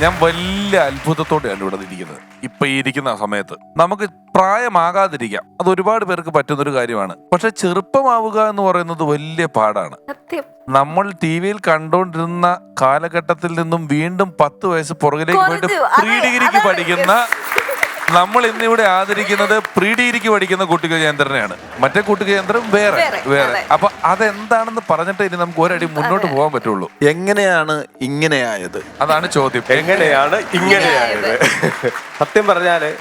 ഞാൻ വലിയ അത്ഭുതത്തോടെയാണ് ഇവിടെ ഇരിക്കുന്നത് ഇപ്പൊ ഈ ഇരിക്കുന്ന സമയത്ത്. നമുക്ക് പ്രായമാകാതിരിക്കാം. അത് ഒരുപാട് പേർക്ക് പറ്റുന്ന ഒരു കാര്യമാണ്. പക്ഷെ ചെറുപ്പമാവുക എന്ന് പറയുന്നത് വലിയ പാടാണ്. നമ്മൾ ടി വിയിൽ കണ്ടുകൊണ്ടിരുന്ന കാലഘട്ടത്തിൽ നിന്നും വീണ്ടും പത്ത് വയസ്സ് പുറകിലേക്ക് പോയിട്ട്. പ്രീ ഡിഗ്രിക്ക് പഠിക്കുന്ന നമ്മൾ ഇന്നിവിടെ ആദരിക്കുന്നത് പ്രീ ഡിഗ്രിക്ക് പഠിക്കുന്ന കുട്ടിക കേന്ദ്രനെയാണ്. മറ്റേ കുട്ടിക കേന്ദ്രം വേറെ വേറെ. അപ്പൊ അതെന്താണെന്ന് പറഞ്ഞിട്ട് ഇനി നമുക്ക് ഒരടി മുന്നോട്ട് പോകാൻ പറ്റുള്ളൂ. എങ്ങനെയാണ് ഇങ്ങനെയായത്? അതാണ് ചോദ്യം. എങ്ങനെയാണ് ഇങ്ങനെയായത്? സത്യം പറഞ്ഞാൽ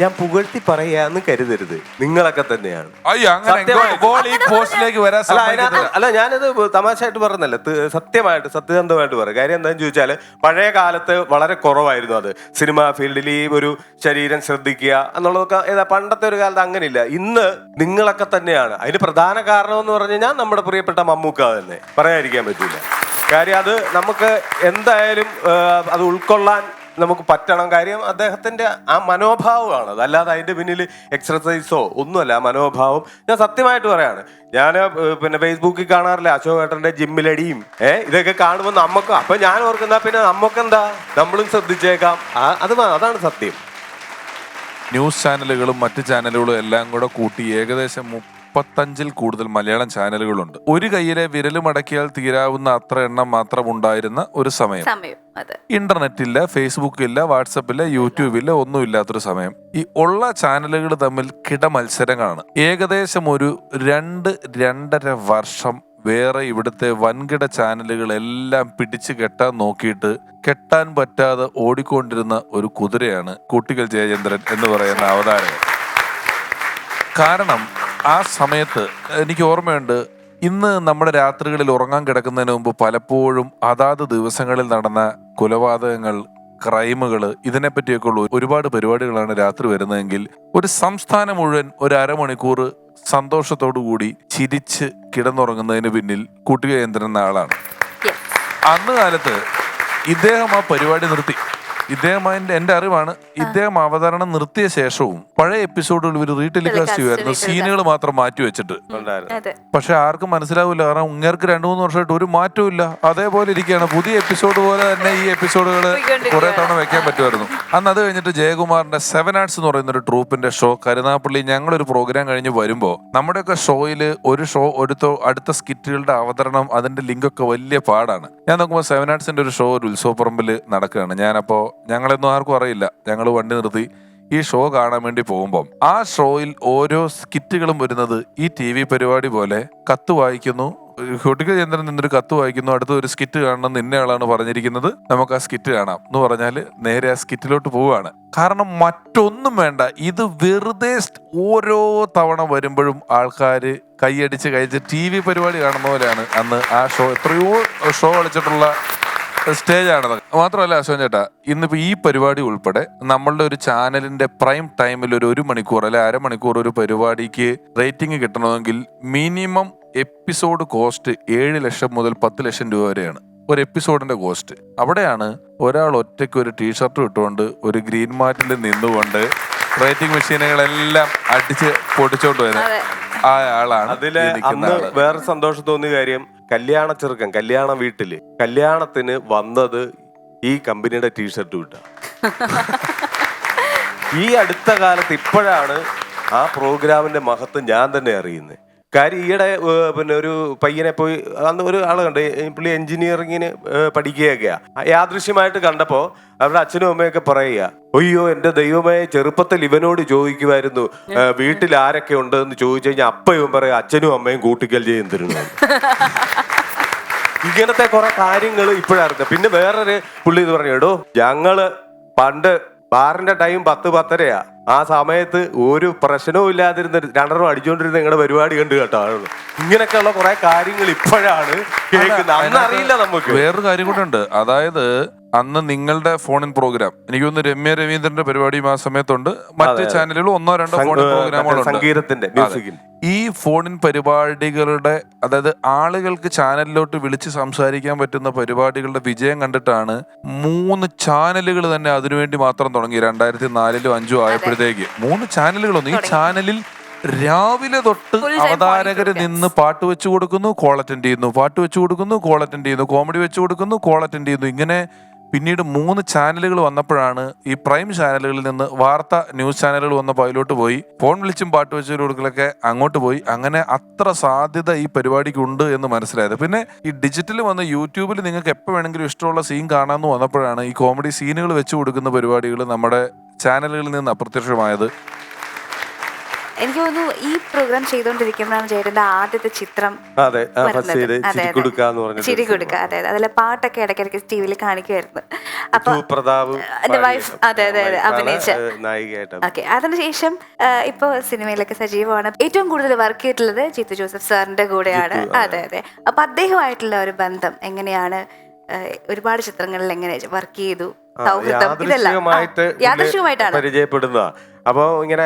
ഞാൻ പുകഴ്ത്തി പറയാന്ന് കരുതരുത്. നിങ്ങളൊക്കെ തന്നെയാണ്. അയ്യോ അങ്ങനെ സത്യമായിട്ട്. ഗോൾ ഈ പോസ്റ്റിലേക്ക് വരാൻ അല്ല അതിനകത്ത് സമ്മതിക്കത്തില്ല അല്ല ഞാനത് തമാശയായിട്ട് പറഞ്ഞല്ല സത്യമായിട്ട് സത്യസന്ധമായിട്ട് പറയും. കാര്യം എന്താണെന്ന് ചോദിച്ചാൽ പഴയ കാലത്ത് വളരെ കുറവായിരുന്നു അത്. സിനിമാ ഫീൽഡിൽ ഈ ഒരു ശരീരം ശ്രദ്ധിക്കുക എന്നുള്ളതൊക്കെ ഏതാ പണ്ടത്തെ ഒരു കാലത്ത് അങ്ങനെയില്ല. ഇന്ന് നിങ്ങളൊക്കെ തന്നെയാണ്. അതിന് പ്രധാന കാരണം എന്ന് പറഞ്ഞു കഴിഞ്ഞാൽ നമ്മുടെ പ്രിയപ്പെട്ട മമ്മൂക്ക തന്നെ. പറയാതിരിക്കാൻ പറ്റില്ല കാര്യം അത് നമുക്ക് എന്തായാലും ആ, അത് ഉൾക്കൊള്ളാൻ നമുക്ക് പറ്റണം. കാര്യം അദ്ദേഹത്തിന്റെ ആ മനോഭാവമാണ്. അതല്ലാതെ അതിന്റെ പിന്നിൽ എക്സർസൈസോ ഒന്നുമല്ല ആ മനോഭാവം. ഞാൻ സത്യമായിട്ട് പറയാണ്. ഞാൻ പിന്നെ ഫേസ്ബുക്കിൽ കാണാറില്ല. അശോക് ഏട്ടന്റെ ജിമ്മിലടിയും ഏ ഇതൊക്കെ കാണുമ്പോൾ നമുക്ക് അപ്പൊ ഞാൻ ഓർക്കുന്ന പിന്നെ നമുക്കെന്താ? നമ്മളും ശ്രദ്ധിച്ചേക്കാം. അത് അതാണ് സത്യം. ന്യൂസ് ചാനലുകളും മറ്റ് ചാനലുകളും എല്ലാം കൂടെ കൂട്ടി ഏകദേശം മുപ്പത്തഞ്ചിൽ കൂടുതൽ മലയാളം ചാനലുകളുണ്ട്. ഒരു കയ്യിലെ വിരലുമടക്കിയാൽ തീരാവുന്ന അത്ര എണ്ണം മാത്രം ഉണ്ടായിരുന്ന ഒരു സമയം. സമയം അതെ. ഇന്റർനെറ്റ് ഇല്ല ഫേസ്ബുക്ക് ഇല്ല വാട്സപ്പ് ഇല്ല യൂട്യൂബ് ഇല്ല ഒന്നും ഇല്ലാത്തൊരു സമയം. ഈ ഉള്ള ചാനലുകൾ തമ്മിൽ കിട മത്സരങ്ങളാണ്. ഏകദേശം ഒരു രണ്ട് രണ്ടര വർഷം വേറെ ഇവിടുത്തെ വൻകിട ചാനലുകളെല്ലാം പിടിച്ചു കെട്ടാൻ നോക്കിയിട്ട് കെട്ടാൻ പറ്റാതെ ഓടിക്കൊണ്ടിരുന്ന ഒരു കുതിരയാണ് കുട്ടികൾ ജയചന്ദ്രൻ എന്ന് പറയുന്ന അവതാരകൻ. കാരണം ആ സമയത്ത് എനിക്ക് ഓർമ്മയുണ്ട് ഇന്ന് നമ്മുടെ രാത്രികളിൽ ഉറങ്ങാൻ കിടക്കുന്നതിന് മുമ്പ് പലപ്പോഴും അതാത് ദിവസങ്ങളിൽ നടന്ന കൊലപാതകങ്ങൾ ക്രൈമുകൾ ഇതിനെപ്പറ്റിയൊക്കെ ഉള്ള ഒരുപാട് പരിപാടികളാണ് രാത്രി വരുന്നതെങ്കിൽ ഒരു സംസ്ഥാനം മുഴുവൻ ഒരു അരമണിക്കൂർ സന്തോഷത്തോടു കൂടി ചിരിച്ച് കിടന്നുറങ്ങുന്നതിന് പിന്നിൽ കൂട്ടുകേന്ദ്രൻ എന്ന ആളാണ്. അന്ന് കാലത്ത് ഇദ്ദേഹം ആ പരിപാടി നിർത്തി. ഇദ്ദേഹം അതിന്റെ എന്റെ അറിവാണ്. ഇദ്ദേഹം അവതരണം നിർത്തിയ ശേഷവും പഴയ എപ്പിസോഡുകൾ ഇവർ റീടെലികാസ്റ്റ് ചെയ്യുമായിരുന്നു. സീനുകൾ മാത്രം മാറ്റി വെച്ചിട്ട്. പക്ഷെ ആർക്കും മനസ്സിലാവില്ല. കാരണം ഉങ്ങേർക്ക് രണ്ടു മൂന്ന് വർഷമായിട്ട് ഒരു മാറ്റവും ഇല്ല. അതേപോലെ ഇരിക്കുകയാണ്. പുതിയ എപ്പിസോഡ് പോലെ തന്നെ ഈ എപ്പിസോഡുകൾ. കുറെ തവണ വെക്കാൻ പറ്റുമായിരുന്നു. അന്ന് അത് കഴിഞ്ഞിട്ട് ജയകുമാറിന്റെ സെവൻ ആർട്സ് എന്ന് പറയുന്ന ഒരു ട്രൂപ്പിന്റെ ഷോ കരുനാപ്പള്ളി ഞങ്ങളൊരു പ്രോഗ്രാം കഴിഞ്ഞ് വരുമ്പോ നമ്മുടെയൊക്കെ ഷോയിൽ ഒരു ഷോ എടുത്തോ അടുത്ത സ്കിറ്റുകളുടെ അവതരണം അതിന്റെ ലിങ്കൊക്കെ വലിയ പാടാണ്. ഞാൻ നോക്കുമ്പോൾ സെവൻ ആർട്സിന്റെ ഒരു ഷോ ഒരു ഉത്സവപ്പറമ്പിൽ നടക്കുകയാണ്. ഞാനപ്പോ ഞങ്ങളൊന്നും ആർക്കും അറിയില്ല. ഞങ്ങൾ വണ്ടി നിർത്തി ഈ ഷോ കാണാൻ വേണ്ടി പോകുമ്പം ആ ഷോയിൽ ഓരോ സ്കിറ്റുകളും വരുന്നത് ഈ ടി വി പരിപാടി പോലെ കത്ത് വായിക്കുന്നു. ഹൊട്ടിക ചന്ദ്രൻ നിന്നൊരു കത്ത് വായിക്കുന്നു. അടുത്ത ഒരു സ്കിറ്റ് കാണണം നിന്നെ ആളാണ് പറഞ്ഞിരിക്കുന്നത്. നമുക്ക് ആ സ്കിറ്റ് കാണാം. എന്ന് പറഞ്ഞാൽ നേരെ ആ സ്കിറ്റിലോട്ട് പോവുകയാണ് കാരണം മറ്റൊന്നും വേണ്ട. ഇത് വെറുതെ ഓരോ തവണ വരുമ്പോഴും ആൾക്കാർ കൈയടിച്ച് കഴിച്ച് ടി വി പരിപാടി കാണുന്ന പോലെയാണ് അന്ന് ആ ഷോ. എത്രയോ ഷോ കളിച്ചിട്ടുള്ള സ്റ്റേജ് ആണത് മാത്രമല്ല അശോകൻ ചേട്ടാ ഇന്നിപ്പോ ഈ പരിപാടി ഉൾപ്പെടെ നമ്മളുടെ ഒരു ചാനലിന്റെ പ്രൈം ടൈമിൽ ഒരു ഒരു മണിക്കൂർ അല്ലെ അരമണിക്കൂർ ഒരു പരിപാടിക്ക് റേറ്റിംഗ് കിട്ടണമെങ്കിൽ മിനിമം എപ്പിസോഡ് കോസ്റ്റ് ഏഴ് ലക്ഷം മുതൽ പത്ത് ലക്ഷം രൂപ വരെയാണ്. ഒരു എപ്പിസോഡിന്റെ കോസ്റ്റ്. അവിടെയാണ് ഒരാൾ ഒറ്റയ്ക്ക് ഒരു ടീഷർട്ട് ഇട്ടുകൊണ്ട് ഒരു ഗ്രീൻ മാറ്റിൽ നിന്നുകൊണ്ട് റേറ്റിംഗ് മെഷീനുകളെല്ലാം അടിച്ച് പൊട്ടിച്ചോണ്ട് വരുന്നത് ആ ആളാണ് അതിലെ അന്ന് വേറെ സന്തോഷം തോന്നിയ കാര്യം കല്യാണ ചെറുക്കൻ കല്യാണ വീട്ടിൽ. കല്യാണത്തിന് വന്നത് ഈ കമ്പനിയുടെ ടീഷർട്ട് വിട്ട ഈ അടുത്ത കാലത്ത് ഇപ്പോഴാണ് ആ പ്രോഗ്രാമിന്റെ മഹത്വം ഞാൻ തന്നെ അറിയുന്നത് കാര്യം ഈയിടെ പിന്നെ ഒരു പയ്യനെ പോയി അന്ന് ഒരു ആൾ കണ്ട് ഈ പുള്ളി എഞ്ചിനീയറിങ്ങിന് പഠിക്കുകയൊക്കെയാണ് യാദൃശ്യമായിട്ട് കണ്ടപ്പോൾ അവരുടെ അച്ഛനും അമ്മയൊക്കെ പറയുക അയ്യോ എന്റെ ദൈവമായ ചെറുപ്പത്തിൽ ഇവനോട് ചോദിക്കുമായിരുന്നു വീട്ടിൽ ആരൊക്കെ ഉണ്ട് എന്ന് ചോദിച്ചു കഴിഞ്ഞാൽ അപ്പ ഇവൻ പറയും അച്ഛനും അമ്മയും കൂട്ടിക്കൽ ചെയ്യും തരുന്നു. ഇങ്ങനത്തെ കുറെ കാര്യങ്ങൾ ഇപ്പോഴറിഞ്ഞ പിന്നെ വേറൊരു പുള്ളി ഇത് പറഞ്ഞു എടോ ഞങ്ങൾ പണ്ട് ബാറിന്റെ ടൈം പത്ത് പത്തരയാ. ആ സമയത്ത് ഒരു പ്രശ്നവും ഇല്ലാതിരുന്ന രണ്ടെണ്ണം അടിച്ചുകൊണ്ടിരുന്ന നിങ്ങളുടെ പരിപാടി കണ്ടു കേട്ടോ. ഇങ്ങനെയൊക്കെയുള്ള കുറെ കാര്യങ്ങൾ ഇപ്പോഴാണ് കേൾക്കുന്നത്. അന്ന് അറിയില്ല നമുക്ക്. വേറൊരു കാര്യം കൂടെ ഉണ്ട്. അതായത് അന്ന് നിങ്ങളുടെ ഫോണിൻ പ്രോഗ്രാം. എനിക്ക് തോന്നുന്നു രമ്യ രവീന്ദ്രന്റെ പരിപാടിയും ആ സമയത്തുണ്ട്. മറ്റ്. ചാനലുകളും ഒന്നോ രണ്ടോ ഫോൺ ഫോണിൻ പ്രോഗ്രാമുകളുണ്ട്. ഈ ഫോണിൻ പരിപാടികളുടെ അതായത് ആളുകൾക്ക് ചാനലിലോട്ട് വിളിച്ച് സംസാരിക്കാൻ പറ്റുന്ന പരിപാടികളുടെ വിജയം കണ്ടിട്ടാണ് മൂന്ന് ചാനലുകൾ തന്നെ അതിനുവേണ്ടി മാത്രം തുടങ്ങി. രണ്ടായിരത്തി നാലിലും അഞ്ചും ആയപ്പോഴത്തേക്ക് മൂന്ന് ചാനലുകളൊന്നും ഈ ചാനലിൽ രാവിലെ തൊട്ട് morning നിന്ന് പാട്ട് വെച്ചു കൊടുക്കുന്നു കോൾ അറ്റൻഡ് ചെയ്യുന്നു. പാട്ട് വെച്ചു കൊടുക്കുന്നു കോൾ അറ്റൻഡ് ചെയ്യുന്നു. കോമഡി വെച്ചു കൊടുക്കുന്നു കോൾ അറ്റൻഡ് ചെയ്യുന്നു. ഇങ്ങനെ പിന്നീട് മൂന്ന് ചാനലുകൾ വന്നപ്പോഴാണ് ഈ പ്രൈം ചാനലുകളിൽ നിന്ന് വാർത്ത ന്യൂസ് ചാനലുകൾ വന്നപ്പോൾ അതിലോട്ട് പോയി. ഫോൺ വിളിച്ചും പാട്ട് വെച്ചും കൊടുക്കലൊക്കെ അങ്ങോട്ട് പോയി. അങ്ങനെ അത്ര സാധ്യത ഈ പരിപാടിക്ക് ഉണ്ട് എന്ന് മനസ്സിലായത്. പിന്നെ ഈ ഡിജിറ്റൽ വന്ന് യൂട്യൂബിൽ നിങ്ങൾക്ക് എപ്പോൾ വേണമെങ്കിലും ഇഷ്ടമുള്ള സീൻ കാണാമെന്ന് വന്നപ്പോഴാണ് ഈ കോമഡി സീനുകൾ വെച്ച് കൊടുക്കുന്ന പരിപാടികൾ നമ്മുടെ ചാനലുകളിൽ നിന്ന് അപ്രത്യക്ഷമായത്. എനിക്ക് തോന്നുന്നു ഈ പ്രോഗ്രാം ചെയ്തുകൊണ്ടിരിക്കുമ്പോഴാണ് ചേട്ടന്റെ ആദ്യത്തെ ചിത്രം ചിരി കൊടുക്കുക. കൊടുക്ക അതെ അതെ. അതിലെ പാട്ടൊക്കെ ഇടയ്ക്കിടയ്ക്ക് ടി വിയിൽ കാണിക്കുമായിരുന്നു അപ്പൊ വൈഫ് അതെ, അതെ, അതെ, അഭിനയിച്ച. ഓക്കെ. അതിനുശേഷം ഇപ്പൊ സിനിമയിലൊക്കെ സജീവമാണ്. ഏറ്റവും കൂടുതൽ വർക്ക് ചെയ്തിട്ടുള്ളത് ജിത്തു ജോസഫ് സാറിന്റെ കൂടെയാണ്. അതെ. അതെ അപ്പൊ അദ്ദേഹമായിട്ടുള്ള ഒരു ബന്ധം എങ്ങനെയാണ്? ഒരുപാട് ചിത്രങ്ങളിൽ എങ്ങനെ വർക്ക് ചെയ്തു? സൗഹൃദം ഇതെല്ലാം. ആ, യാദൃശ്ചികമായിട്ട് പുള്ളി യാദൃശ്ചികമായിട്ടാണ് പരിചയപ്പെടുന്നതാ. അപ്പോൾ ഇങ്ങനെ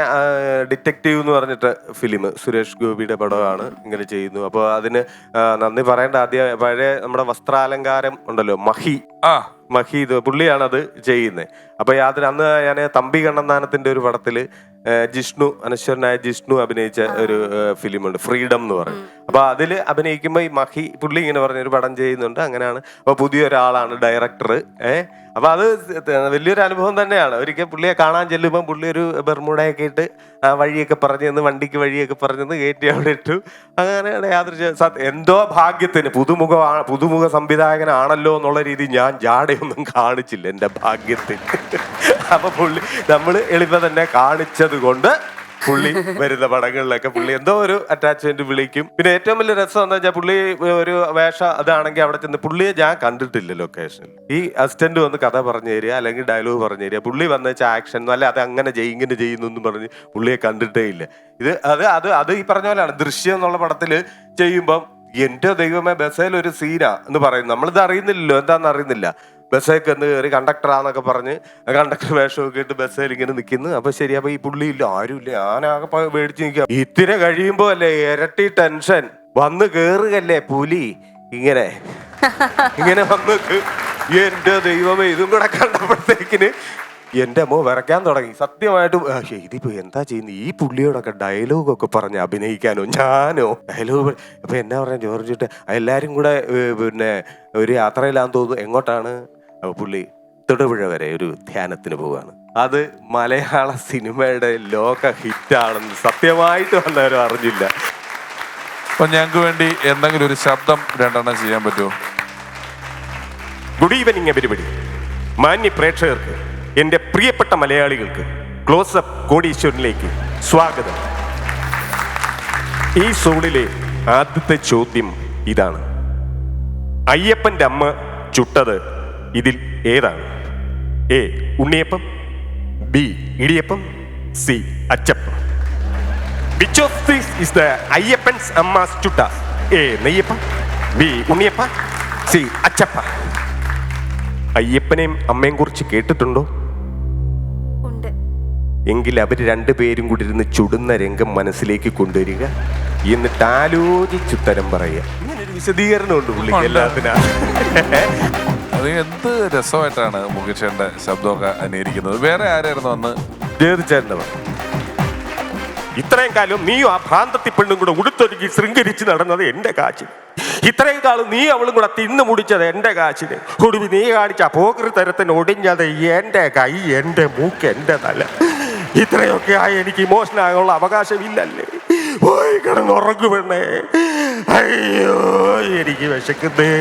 ഡിറ്റക്റ്റീവ് എന്ന് പറഞ്ഞിട്ട് ഫിലിം സുരേഷ് ഗോപിയുടെ പടമാണ് ഇങ്ങനെ ചെയ്യുന്നു. അപ്പോൾ അതിന് നന്ദി പറയേണ്ട ആദ്യം പഴയ നമ്മുടെ വസ്ത്രാലങ്കാരം ഉണ്ടല്ലോ മഹി. ആ. മഹി ഇത് പുള്ളിയാണ് അത് ചെയ്യുന്നത് അപ്പൊ യാതൊരു അന്ന് ഞാൻ തമ്പി കണ്ണന്താനത്തിന്റെ ഒരു പടത്തിൽ ആ, ജിഷ്ണു അനശ്വരനായ ജിഷ്ണു അഭിനയിച്ച ഒരു ഫിലിമുണ്ട്. ഫ്രീഡം എന്ന് പറയും. അപ്പൊ അതിൽ അഭിനയിക്കുമ്പോൾ ഈ മഹി പുള്ളി ഇങ്ങനെ പറഞ്ഞ ഒരു പടം ചെയ്യുന്നുണ്ട്. അങ്ങനെയാണ്. അപ്പൊ പുതിയൊരാളാണ് ഡയറക്ടർ ഏഹ് അപ്പൊ അത് വലിയൊരു അനുഭവം തന്നെയാണ്. ഒരിക്കൽ പുള്ളിയെ കാണാൻ ചെല്ലുമ്പോൾ പുള്ളി ഒരു ബെർമുടയൊക്കെ ഇട്ട് ആ വഴിയൊക്കെ പറഞ്ഞു തന്ന് വണ്ടിക്ക് വഴിയൊക്കെ പറഞ്ഞു തന്ന് കയറ്റി അവിടെ ഇട്ടു. അങ്ങനെയാണ് യാതൊരു എന്തോ ഭാഗ്യത്തിന് പുതുമുഖ പുതുമുഖ സംവിധായകനാണല്ലോ എന്നുള്ള രീതി ഞാൻ ജാടയൊന്നും കാണിച്ചില്ല. എന്റെ ഭാഗ്യത്തിന്. അപ്പൊ പുള്ളി നമ്മൾ എളിമ തന്നെ കാണിച്ചത് കൊണ്ട് പുള്ളി വരുന്ന പടങ്ങളിലൊക്കെ പുള്ളി എന്തോ ഒരു അറ്റാച്ച്മെന്റ് വിളിക്കും. പിന്നെ ഏറ്റവും വലിയ രസം എന്താ വെച്ചാൽ പുള്ളി ഒരു വേഷ അതാണെങ്കിൽ അവിടെ ചെന്ന് പുള്ളിയെ ഞാൻ കണ്ടിട്ടില്ല ലൊക്കേഷനിൽ ഈ അസിസ്റ്റന്റ് വന്ന് കഥ പറഞ്ഞു തരിക അല്ലെങ്കിൽ ഡയലോഗ് പറഞ്ഞു തരിക. പുള്ളി വന്ന വെച്ചാൽ ആക്ഷൻ അല്ല അത് അങ്ങനെ ചെയ്യും ഇങ്ങനെ ചെയ്യുന്നു എന്നും പറഞ്ഞ് പുള്ളിയെ കണ്ടിട്ടേ ഇല്ല. ഇത് അത് അത് അത് ഈ പറഞ്ഞ പോലെയാണ്. ദൃശ്യം എന്നുള്ള പടത്തിൽ ചെയ്യുമ്പം എന്റെ ദൈവമേ ബസേലൊരു ഒരു സീനാ എന്ന് പറയും നമ്മളിത് അറിയുന്നില്ലല്ലോ. എന്താണെന്ന് അറിയുന്നില്ല. ബസ്സേക്ക് എന്ന് കയറി കണ്ടക്ടറാന്നൊക്കെ പറഞ്ഞ് കണ്ടക്ടർ വേഷമൊക്കെ ഇട്ട് ബസ്സേൽ ഇങ്ങനെ നിൽക്കുന്നു അപ്പൊ ശരി അപ്പൊ ഈ പുള്ളി ഇല്ല ആരുമില്ല ഞാനാകെ മേടിച്ച് നിൽക്കുക ഇത്തിരി കഴിയുമ്പോ അല്ലേ ഇരട്ടി ടെൻഷൻ. വന്ന് കേറുകല്ലേ പുലി? ഇങ്ങനെ. ഇങ്ങനെ വന്ന് എന്റെ ദൈവമേ ഇതും കൂടെ കണ്ടപ്പോഴത്തേക്കിന് എന്റെ അമ്മ വിറയ്ക്കാൻ തുടങ്ങി. സത്യമായിട്ടും ഇതിപ്പോ എന്താ ചെയ്യുന്നത് ഈ പുള്ളിയോടൊക്കെ ഡയലോഗൊക്കെ പറഞ്ഞ് അഭിനയിക്കാനോ ഞാനോ? ഡയലോഗ് അപ്പൊ എന്നാ പറഞ്ഞ ജോർജ് ചേട്ടൻ എല്ലാരും കൂടെ പിന്നെ ഒരു യാത്രയിലാന്ന് തോന്നുന്നു. എങ്ങോട്ടാണ്? അപ്പൊ പുള്ളി തൊടുപുഴ വരെ ഒരു ധ്യാനത്തിന് പോവാണ് അത് മലയാള സിനിമയുടെ ലോക ഹിറ്റാണെന്ന് സത്യമായിട്ട് വന്നവരും അറിഞ്ഞില്ല. അപ്പൊ ഞങ്ങൾക്ക് വേണ്ടി എന്തെങ്കിലും ഒരു ശബ്ദം രണ്ടെണ്ണം ചെയ്യാൻ പറ്റുമോ? ഗുഡ് ഈവനിങ് എവരിബഡി മാന്യ പ്രേക്ഷകർക്ക് എന്റെ പ്രിയപ്പെട്ട മലയാളികൾക്ക് ക്ലോസപ്പ് കോടീശ്വരനിലേക്ക് സ്വാഗതം. ഈ സോളിലെ ആദ്യത്തെ ചോദ്യം ഇതാണ്. അയ്യപ്പന്റെ അമ്മ ചുട്ടത് ഇതിൽ ഏതാണ്? A unniyappam. B idiyappam. C achappam. Which of these is the Ayyappan's amma's ചുട്ട? A neyyappam. ബി ഉണ്ണിയപ്പ. സി അച്ചപ്പ. അയ്യപ്പനെയും അമ്മയും കുറിച്ച് കേട്ടിട്ടുണ്ടോ? ഉണ്ട്. എങ്കിൽ അവർ രണ്ടുപേരും കൂടി ഇരുന്ന് ചുടുന്ന രംഗം മനസ്സിലേക്ക് കൊണ്ടുവരിക. എന്നിട്ട് ആലോചിച്ചുത്തരം പറയുക. ഇങ്ങനൊരു വിശദീകരണം ഉണ്ട്. പുള്ളിക്ക് എല്ലാത്തിനാ. അത് എന്ത് രസമായിട്ടാണ് മുകേഷന്റെ ശബ്ദമൊക്കെ അനുകരിക്കുന്നത് വേറെ ആരായിരുന്നു അന്ന്? ജയതിച്ചേട്ടന്റെ ഇത്രയും കാലം നീയും ആ ഭ്രാന്തത്തി പെണ്ണും കൂടെ ഉടുത്തൊരുക്കി ശൃംഗരിച്ച് നടന്നത് എന്റെ കാച്ചിന് ഇത്രയും കാലം നീ അവളും കൂടെ തിന്നു മുടിച്ചത് എന്റെ കാച്ചിന് ഒടുവി നീ കാണിച്ച പോകൃ തരത്തിന് ഒടിഞ്ഞത് എന്റെ കൈ എന്റെ മൂക്ക് എന്റെ തല. ഇത്രയൊക്കെ ആയി എനിക്ക് ഇമോഷണൽ ആകാനുള്ള അവകാശമില്ലല്ലേ? പോയി കിടന്നുറങ്ങു പെണ്ണേ. അയ്യോ എനിക്ക് വിശക്കുന്നേ.